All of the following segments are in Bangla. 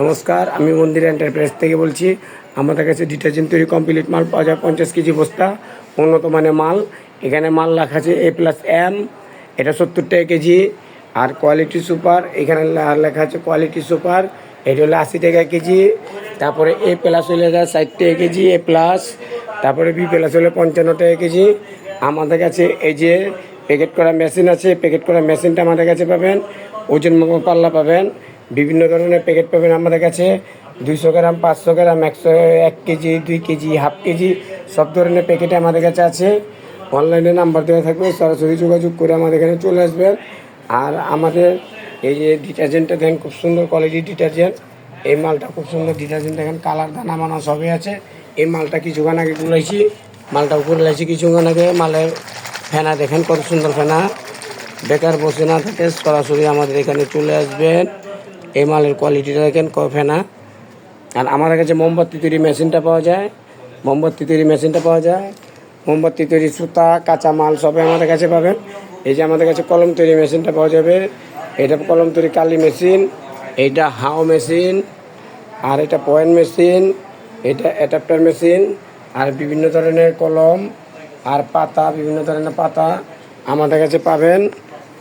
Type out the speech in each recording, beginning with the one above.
নমস্কার, আমি মন্দির এন্টারপ্রাইজ থেকে বলছি। আমাদের কাছে ডিটারজেন্ট তৈরি কমপ্লিট মাল পাওয়া যায় পঞ্চাশ কেজি বস্তা, উন্নত মানের মাল। এখানে মাল রাখা আছে এ প্লাস এম এটা সত্তর টাকা কেজি। আর কোয়ালিটি সুপার এখানে লেখা আছে কোয়ালিটি সুপার এটা হলো আশি টাকা কেজি। তারপরে এ প্লাস হলে যায় ষাট টাকা কেজি এ প্লাস তারপরে বি প্লাস হলে পঞ্চান্ন টাকা কেজি। আমাদের কাছে এই যে প্যাকেট করা মেশিন আছে প্যাকেট করা মেশিনটা আমাদের কাছে পাবেন। ওজন পাল্লা পাবেন। বিভিন্ন ধরনের প্যাকেট পাবেন আমাদের কাছে। দুইশো গ্রাম, পাঁচশো গ্রাম, একশো, এক কেজি, দুই কেজি, হাফ কেজি, সব ধরনের প্যাকেট আমাদের কাছে আছে। অনলাইনে নাম্বার দেওয়া থাকবে, সরাসরি যোগাযোগ করে আমাদের এখানে চলে আসবেন। আর আমাদের এই যে ডিটারজেন্টটা দেখেন, খুব সুন্দর কোয়ালিটির ডিটারজেন্ট এই মালটা খুব সুন্দর ডিটারজেন্ট দেখেন কালার দানা মানা সবই আছে। এই মালটা কিছুক্ষণ আগে গুলাইছি। মালটা উপরে লাইছি কিছুক্ষণ আগে, মালের ফেনা দেখেন কত সুন্দর ফেনা। বেকার বসে না থাকে, সরাসরি আমাদের এখানে চলে আসবেন। এই মালের কোয়ালিটিটা দেখেন, ক ফেনা। আর আমাদের কাছে মোমবাতি তৈরি মেশিনটা পাওয়া যায়। মোমবাতি তৈরি মেশিনটা পাওয়া যায়। মোমবাতি তৈরি সুতা, কাঁচা মাল সবই আমাদের কাছে পাবেন। এই যে আমাদের কাছে কলম তৈরি মেশিনটা পাওয়া যাবে। এটা কলম তৈরি কালি মেশিন এইটা হাও মেশিন, আর এটা পয়েন্ট মেশিন, এটা অ্যাডাপ্টার মেশিন, আর বিভিন্ন ধরনের কলম, আর পাতা, বিভিন্ন ধরনের পাতা আমাদের কাছে পাবেন।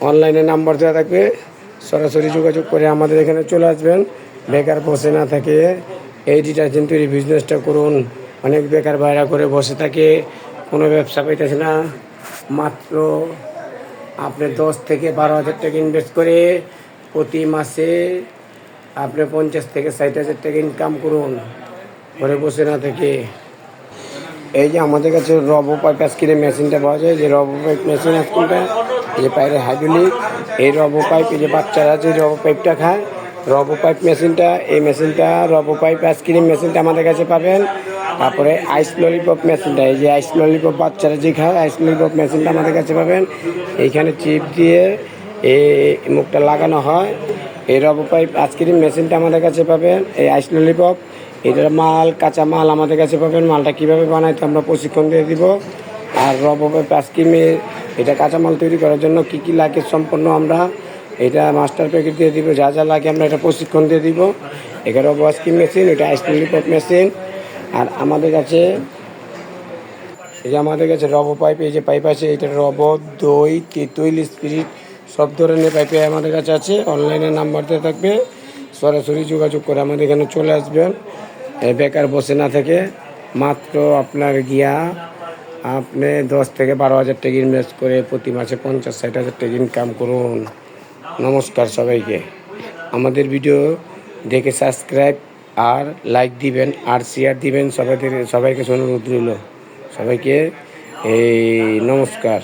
অনলাইনে নাম্বার দেওয়া থাকবে। সরাসরি যোগাযোগ করে আমাদের এখানে চলে আসবেন। বেকার বসে না থাকে, এই ডিটারজেন্ট তৈরি বিজনেসটা করুন। অনেক বেকার বাইরা করে বসে থাকে, কোনো ব্যবসা পাইতেছে না। মাত্র আপনি দশ থেকে বারো হাজার টাকা ইনভেস্ট করে প্রতি মাসে আপনি পঞ্চাশ থেকে ষাট হাজার টাকা ইনকাম করুন, ঘরে বসে না থেকে। এই যে আমাদের কাছে রবো পাইপ আজকের মেশিনটা পাওয়া যায়, যে রবো পাইপ মেশিন এই যে পায়ের হাইড্রোলিক এই রবো পাইপ, এই যে বাচ্চারা যে রবো পাইপটা খায়। রবো পাইপ মেশিনটা, এই মেশিনটা, রবো পাইপ আইসক্রিম মেশিনটা আমাদের কাছে পাবেন। তারপরে আইস ললিপপ মেশিনটা, এই যে আইস ললিপপ বাচ্চারা যে খায়, আইস ললিপপ মেশিনটা আমাদের কাছে পাবেন। এইখানে চিপ দিয়ে এই মুখটা লাগানো হয়। এই রবো পাইপ আইসক্রিম মেশিনটা আমাদের কাছে পাবেন, এই আইস ললিপপ। এটার মাল, কাঁচা মাল আমাদের কাছে পাবেন। মালটা কীভাবে বানাইতে আমরা প্রশিক্ষণ দিয়ে দিব। আর রবো পাইপ আইসক্রিমের এটা কাঁচামাল তৈরি করার জন্য কী কী লাগে সম্পূর্ণ আমরা এটা মাস্টার প্যাকেট দিয়ে দিব, যা যা লাগে আমরা এটা প্রশিক্ষণ দিয়ে দিব। রবো আইসক্রিম মেশিন এটা আইসক্রিম ললিপপ মেশিন আর আমাদের কাছে, এই যে আমাদের কাছে রবো পাইপ এই যে পাইপ আছে, এটা রব দই, তেঁতুল স্পিরিট সব ধরনের পাইপে আমাদের কাছে আছে। অনলাইনে নাম্বার দেওয়া থাকবে। সরাসরি যোগাযোগ করে আমাদের এখানে চলে আসবেন। বেকার বসে না থেকে। মাত্র আপনার গিয়া আপনি দশ থেকে বারো হাজার টাকা ইনভেস্ট করে প্রতি মাসে পঞ্চাশ, ষাট হাজার টাকা ইনকাম করুন। নমস্কার সবাইকে। আমাদের ভিডিও দেখে সাবস্ক্রাইব আর লাইক দিবেন, আর শেয়ার দিবেন সবাইকে সবাইকে অনুরোধ রইল। সবাইকে এই নমস্কার।